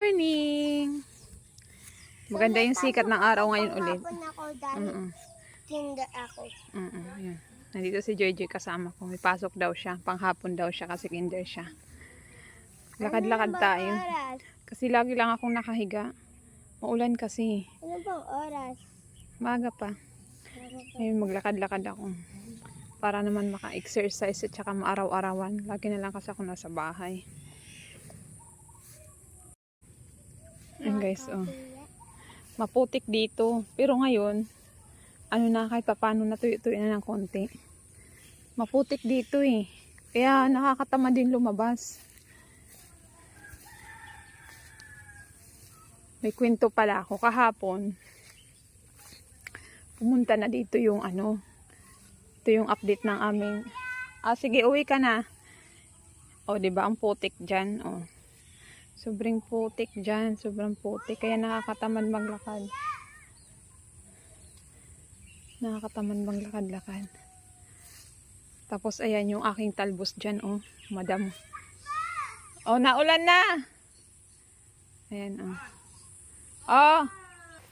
Morning! Maganda yung sikat ng araw ngayon ulit. Dahil Mm-mm. kinder ako. Mm-mm, yun. Nandito si Joy kasama ko. May pasok daw siya. Panghapon daw siya kasi kinder siya. Lakad-lakad tayo. Kasi lagi lang akong nakahiga. Maulan kasi. Ano bang oras? Maga pa. Ngayon maglakad-lakad ako. Para naman maka-exercise at saka maaraw-arawan. Lagi na lang kasi ako nasa bahay. Guys, oh. Maputik dito. Pero ngayon, ano na kahit papano natuyo-tuyo na ng konti. Maputik dito eh. Kaya nakakatama din lumabas. May kwento pala ako kahapon. Pumunta na dito yung ano. Ito yung update ng aming. Ah, sige, uwi ka na. O, di ba ang putik dyan? O. Sobrang putik dyan. Sobrang putik. Kaya nakakatamad maglakad. Nakakatamad maglakad-lakad. Tapos, ayan yung aking talbos dyan, oh. Madam. Oh, naulan na! Ayan, oh. Oh!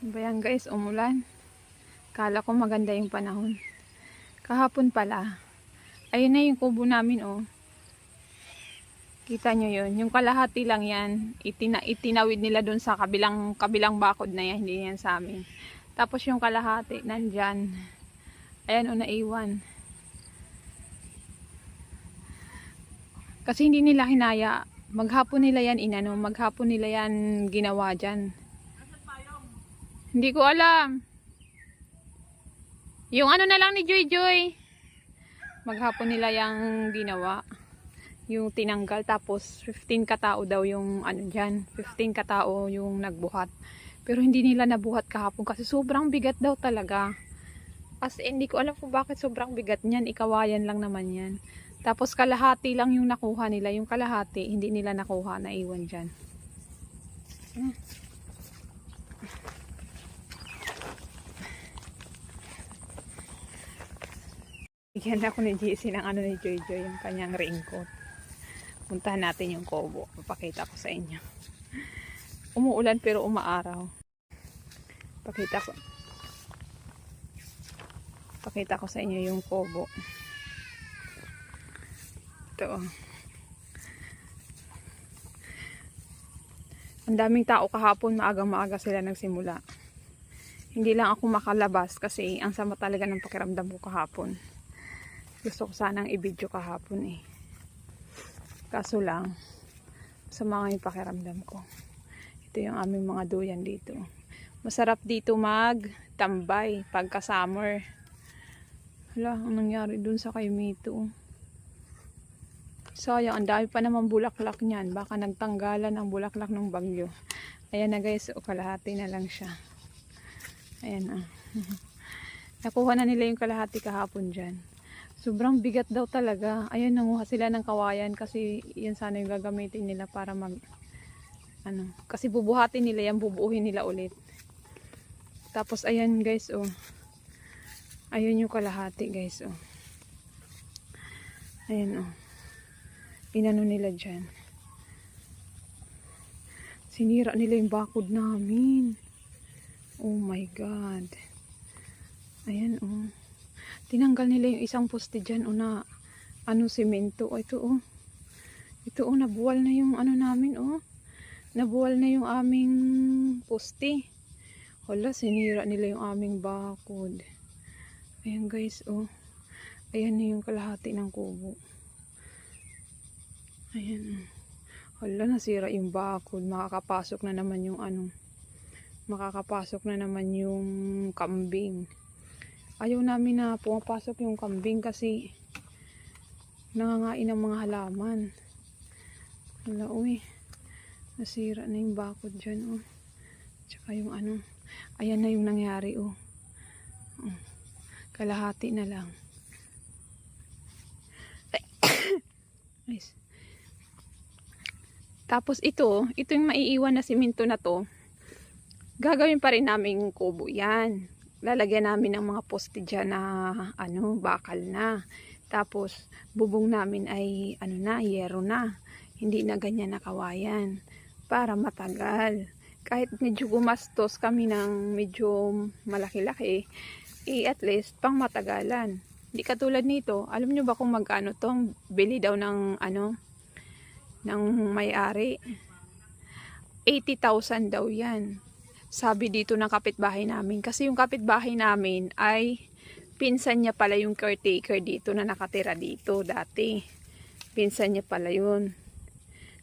Ano ba yan, guys? Umulan. Kala ko maganda yung panahon. Kahapon pala. Ayun na yung kubo namin, oh. Kita nyo yun. Yung kalahati lang yan. Itina, itinawid nila dun sa kabilang, kabilang bakod na yan. Hindi yan sa amin. Tapos yung kalahati, nandyan. Ayan o, naiwan. Kasi hindi nila hinaya. Maghapon nila yan inano. Maghapon nila yan ginawa dyan. Hindi ko alam. Yung ano na lang ni Joy Joy. Maghapon nila yung ginawa. Yung tinanggal. Tapos 15 katao daw yung ano dyan. 15 katao yung nagbuhat. Pero hindi nila nabuhat kahapon kasi sobrang bigat daw talaga. As in, hindi ko alam kung bakit sobrang bigat niyan. Ikawayan lang naman yan. Tapos kalahati lang yung nakuha nila. Yung kalahati, hindi nila nakuha na iwan dyan. Hmm. Bigyan ako ni JC ng ano ni Joy Joy, yung kanyang raincoat. Puntahan natin yung kobo. Papakita ko sa inyo. Umuulan pero umaaraw. Pakita ko. Pakita ko sa inyo yung kobo. Ito. oh. Ang daming tao kahapon, maagang maaga sila nagsimula. Hindi lang ako makalabas kasi ang sama talaga ng pakiramdam ko kahapon. Gusto ko sanang i-video kahapon eh. Kaso lang, sa mga yung pakiramdam ko. Ito yung aming mga duyan dito. Masarap dito magtambay pagka summer. Hala, ang nangyari dun sa kay Mito. Sayang, ang dami pa naman bulaklak niyan. Baka nagtanggalan ang bulaklak ng bagyo. Ayan na guys, o kalahati na lang siya. Ayan na. Nakuha na nila yung kalahati kahapon dyan. Sobrang bigat daw talaga. Ayun, nanguha sila ng kawayan kasi yan sana yung gagamitin nila para mag ano, kasi bubuhatin nila yan, bubuuhin nila ulit. Tapos ayan guys, oh. Ayun yung kalahati guys, oh. Ayan, oh. Inano nila dyan. Sinira nila yung bakod namin. Oh my God. Ayan, oh. Tinanggal nila yung isang poste dyan, o na, ano, semento. Oh, ito, oh. Ito, oh, nabuwal na yung ano namin, oh. Nabuwal na yung aming poste. Hala, sinira nila yung aming bakod. Ayan, guys, oh. Ayan na yung kalahati ng kubo. Ayan, oh. Hala, nasira yung bakod. Makakapasok na naman yung ano. Makakapasok na naman yung kambing ayaw namin na pumapasok yung kambing kasi nangangain ng mga halaman. Wala, uy. Nasira na yung bakod dyan, oh. Tsaka yung ano. Ayan na yung nangyari, oh. oh. Kalahati na lang. nice. Tapos ito, ito yung maiiwan na simento na to. Gagawin pa rin namin kubo yan lalagyan namin ng mga poste dyan na ano, bakal na. Tapos, bubong namin ay ano na, yero na. Hindi na ganyan na kawayan. para matagal. Kahit medyo gumastos kami ng medyo malaki-laki, eh at least pang matagalan. Hindi katulad nito, alam nyo ba kung magkano tong bili daw ng ano, ng may-ari? 80,000 daw yan. Sabi dito ng kapitbahay namin. Kasi yung kapitbahay namin ay pinsan niya pala yung caretaker dito na nakatira dito dati. Pinsan niya pala yun.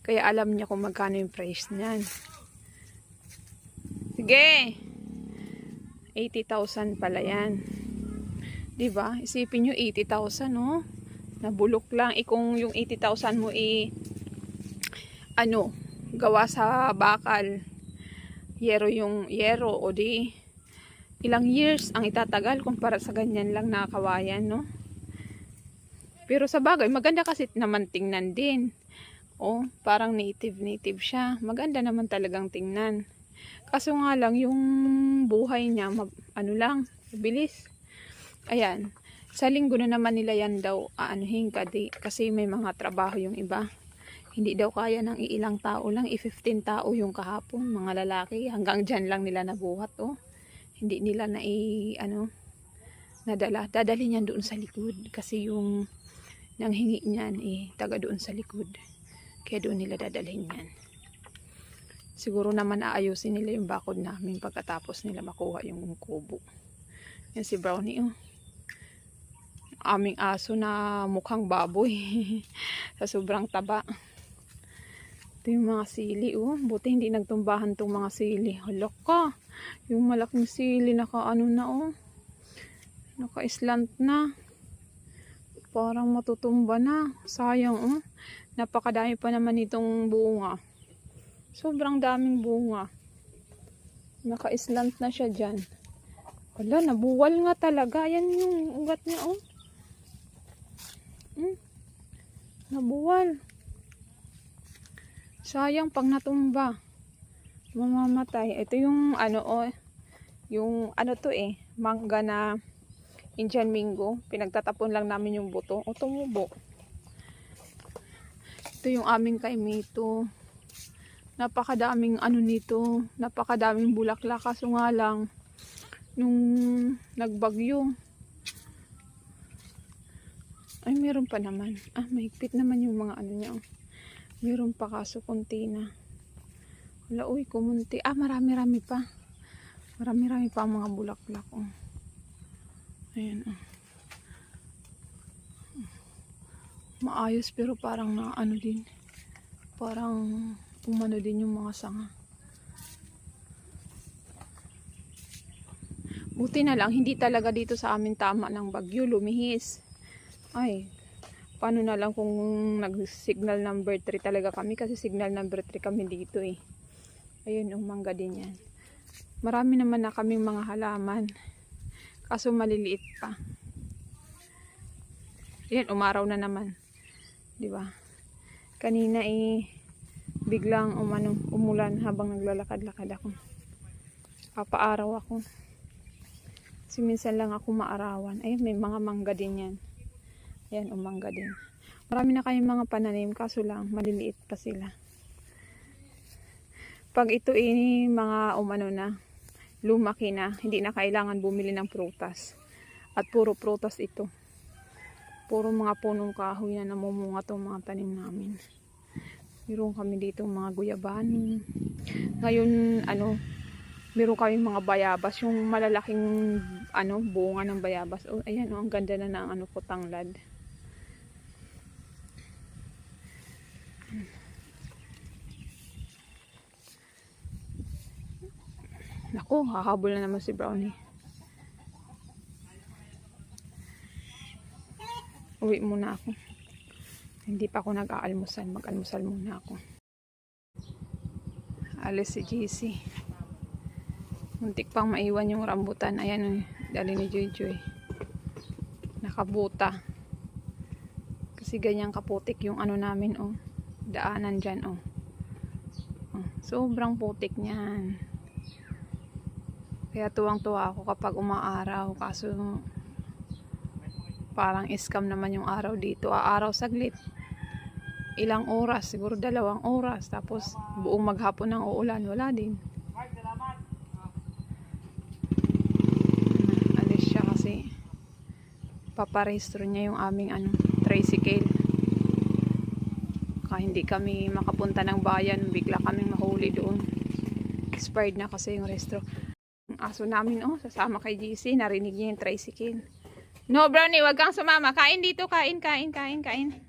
Kaya alam niya kung magkano yung price niyan. Sige! 80,000 pala yan. ba? Isipin nyo 80,000, no? Nabulok lang. Eh, kung yung 80,000 mo i ano, gawa sa bakal, yero yung yero o di ilang years ang itatagal kumpara sa ganyan lang na kawayan, no? Pero sa bagay, maganda kasi naman tingnan din. Oh, parang native native siya. Maganda naman talagang tingnan. Kaso nga lang yung buhay niya ano lang, bilis. Ayan. Sa linggo na naman nila yan daw aanuhin kasi may mga trabaho yung iba. Hindi daw kaya ng iilang tao lang, i-15 tao yung kahapon, mga lalaki. Hanggang dyan lang nila nabuhat, oh. Hindi nila na i, ano, nadala. Dadali niyan doon sa likod kasi yung nanghingi niyan, eh, taga doon sa likod. Kaya doon nila dadalhin yan. Siguro naman aayusin nila yung bakod namin pagkatapos nila makuha yung kubo. Yan si Brownie, oh. Aming aso na mukhang baboy. sa sobrang taba. Ito yung mga sili, oh. Buti hindi nagtumbahan tong mga sili. Halak ka. Yung malaking sili, naka ano na, oh. Naka-islant na. Parang matutumba na. Sayang, oh. Napakadami pa naman itong bunga. Sobrang daming bunga. Naka-islant na siya dyan. Wala, nabuwal nga talaga. Yan yung ugat niya, oh. Hmm. Nabuwal. Sayang pag natumba. Mamamatay. Ito yung ano oh, yung ano to eh, mangga na Indian Mingo. Pinagtatapon lang namin yung buto. O tumubo. Ito yung aming kaimito. Napakadaming ano nito. Napakadaming bulaklak. Kaso nga lang, nung nagbagyo, ay, meron pa naman. Ah, mahigpit naman yung mga ano niya. oh. Meron pa kaso konti na. Wala, uy, kumunti. Ah, marami-rami pa. Marami-rami pa ang mga bulaklak. Oh. Ayan, oh. Maayos pero parang na ano din. Parang umano din yung mga sanga. Buti na lang, hindi talaga dito sa amin tama ng bagyo, lumihis. Ay, paano na lang kung nag-signal number 3 talaga kami kasi signal number 3 kami dito eh. Ayun, yung mangga din yan. Marami naman na kaming mga halaman. Kaso maliliit pa. Yan, umaraw na naman. 'Di ba? Kanina eh biglang umano, umulan habang naglalakad-lakad ako. Papaaraw ako. Kasi minsan lang ako maarawan. Ayun, may mga mangga din yan. Ayan, umangga din. Marami na kayong mga pananim, kaso lang, maliliit pa sila. Pag ito ini mga umano na, lumaki na, hindi na kailangan bumili ng prutas. At puro prutas ito. Puro mga punong kahoy na namumunga itong mga tanim namin. Meron kami dito mga guyabani. Ngayon, ano, meron kami mga bayabas. Yung malalaking, ano, bunga ng bayabas. Oh, ayan, oh, ang ganda na ng ano ko, tanglad. Naku, hahabol na naman si Brownie. Uwi muna ako. Hindi pa ako nag-aalmusal. Mag-almusal muna ako. Alis si JC. Muntik pang maiwan yung rambutan. Ayan, oh, dali ni Joy. Nakabuta. Kasi ganyan kaputik yung ano namin, oh. Daanan dyan, oh. oh sobrang putik niyan. Kaya tuwang-tuwa ako kapag umaaraw. Kaso, parang scam naman yung araw dito. Aaraw saglit. ilang oras, siguro dalawang oras. Tapos buong maghapon ng uulan, wala din. Alis siya kasi paparehistro niya yung aming ano, tricycle. Baka hindi kami makapunta ng bayan, bigla kaming mahuli doon. Expired na kasi yung restro. Ang aso namin, oh, sasama kay GC, narinig niya yung tricycle. No, Brownie, wag kang sumama. Kain dito, kain, kain, kain, kain.